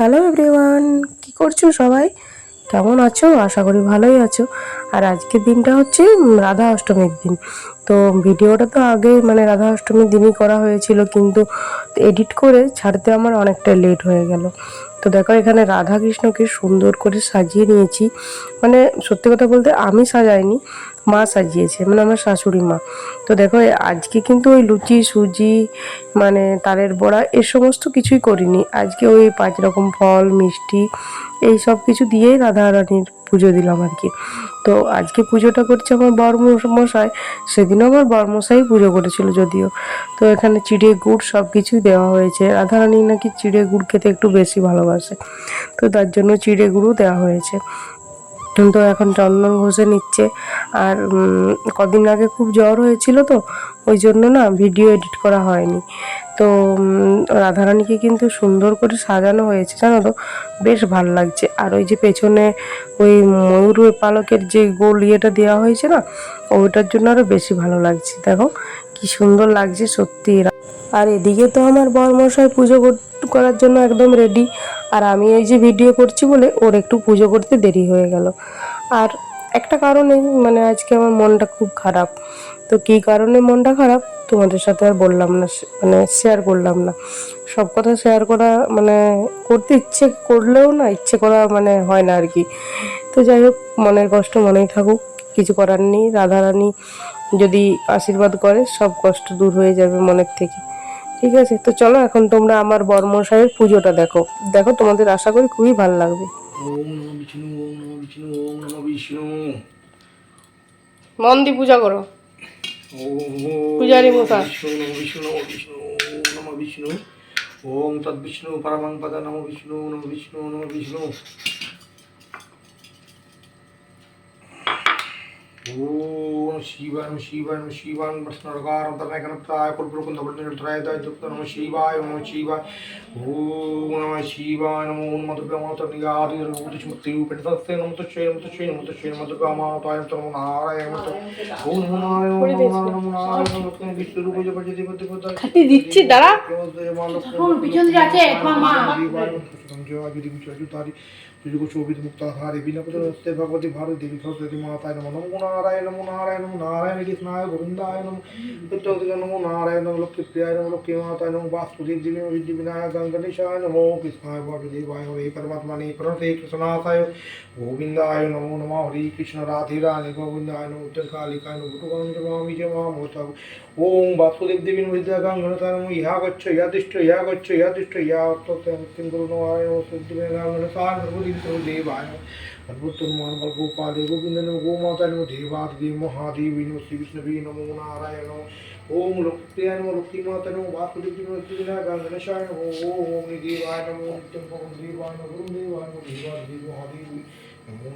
Hello everyone কি করছ সবাই? কেমন আছো? আশা করি ভালোই আছো। আর আজকের দিনটা হচ্ছে রাধা অষ্টমীর দিন। তো ভিডিওটা তো আগে মানে রাধা অষ্টমীর দিনই করা হয়েছিল, কিন্তু এডিট করে ছাড়তে আমার অনেকটা লেট হয়ে গেল। তো দেখো, এখানে রাধা কৃষ্ণকে সুন্দর করে সাজিয়ে নিয়েছি। মানে সত্যি কথা বলতে আমি সাজাইনি মা সাজিয়েছে মানে আমার শাশুড়ি মা। তো দেখো আজকে কিন্তু ওই লুচি, সুজি মানে তালের বড়া, এ সমস্ত কিছুই করিনি। আজকে ওই পাঁচ রকম ফল, মিষ্টি, এই সব কিছু দিয়েই রাধা রানীর পুজো দিলাম আর কি। তো আজকে পুজোটা করছে আমার বর মশাই সেদিনও আমার বরমশাই পুজো করেছিল যদিও। তো এখানে চিড়ে গুড় সব কিছুই দেওয়া হয়েছে। রাধারানী নাকি চিড়ে গুড় খেতে একটু বেশি ভালোবাসে। তো তার জন্য চিড়ে গুঁড়ও দেওয়া হয়েছে। তো এখন চন্দন ঘষে নিচ্ছে। আর কদিন আগে খুব জ্বর হয়েছিল তো, ওই জন্য না ভিডিও এডিট করা হয়নি। তো রাধারানীকে কিন্তু সুন্দর করে সাজানো হয়েছে, জানো তো, বেশ ভালো লাগছে। আর ওই যে পেছনে ওই ময়ূর পালকের যে গোল ইয়েটা দেওয়া হয়েছে না ওইটার জন্য আরও বেশি ভালো লাগছে। দেখো, কি সুন্দর লাগছে সত্যি আর এদিকে তো আমার বরমশাই পুজো করার জন্য একদম রেডি আর আমি এই যে ভিডিও করছি বলে ওর একটু পুজো করতে দেরি হয়ে গেল। আর একটা কারণে মানে আজকে আমার মনটা খুব খারাপ। তো কী কারণে মনটা খারাপ? তোমাদের সাথে আর বললাম না মানে শেয়ার করলাম না। সব কথা শেয়ার করা মানে করতে ইচ্ছে করলেও না, ইচ্ছে করা মানে হয় না আর কি। তো যাই হোক, মনের কষ্ট মনেই থাকুক। কিছু করার নেই, রাধারানী যদি আশীর্বাদ করে, সব কষ্ট দূর হয়ে যাবে মনের থেকে। ঠিক আছে? তো চলো এখন তোমরা আমার বর্মশাইয়ের পুজোটা দেখো। দেখো, তোমাদের আশা করি খুবই ভালো লাগবে। মন দিয়ে পূজা করো। পূজারি মশাই। বিষ্ণু ওম নমঃ বিষ্ণু পরমং পদ নমঃ বিষ্ণু নমঃ বিষ্ণু নমঃ বিষ্ণু ওম নমঃ শিবায় নমঃ শিবায় ওম নমঃ শিবায় নমো নমঃ দুর্গা মাতা নিয়াদি দুর্গা মুক্তি পেটে নমঃ তস্যৈ নমঃ তস্যৈ নমঃ তস্যৈ নমঃ দুর্গা মাতায় নমঃ নারায়ণ নমঃ ওম নমঃ নারায়ণ ওম নমঃ নারায়ণ নমঃ নারায়ণ লক্ষ্মী বিষ্ণু রূপে যে পর্যন্ত দেবতা দেবতা খাতি দিচ্ছি দাঁড়া পিছন দিয়ে আছে মা ভগবতী ভারত দেবী সরস্বতী মাতায় নমো নমো নারায়ণ নমো নারায়ণ নমো নারায়ণ কৃষ্ণায় গোবিন্দায় নমো নিত্যদিকে নমো নারায়ণ নমো লক্ষ্মী প্রিয়ায় নমো লক্ষ্মী মাতায় নমো বাসুদেব দেবী বিদ্যি বিনায়ক গঙ্গনেশায় নমো কৃষ্ণায় বাসুদেবায় হরে পরমাত্মনে প্রণতে কৃষ্ণনাথায় গোবিন্দায় নমো নমঃ হরে কৃষ্ণ রাধে রানী গোবিন্দায় নমো উত্তর কালিকায় নমো ভগবান জমামি জমামোতাব ওম বাসুদেব দেবী বিদ্যা গঙ্গনতায় নমো ইহা গচ্ছ, ইহা তিষ্ঠ ইহা গচ্ছ, ইহা তিষ্ঠ ইহা অর্থতে মুক্তিং গুরু নমায় নমো সিদ্ধিবে নমো সর্বোত্তমান গোপালে গোবিন্দ নমো গোমাতায় নমো দেবাদেবী মহাদেবী নমো শ্রী বিষ্ণুবী নমো নারায়ণ নমো ওম লক্ষ্মীপ্রিয়ায় নমো লক্ষ্মী মাতা নমো नमो দেবী বিদ্যা গঙ্গনেশায় নমো ওম দেবায় নমো নিত্যং দেবায় নমো গুরুদেবায় নমো দেবাদেবী মহাদেবী নমো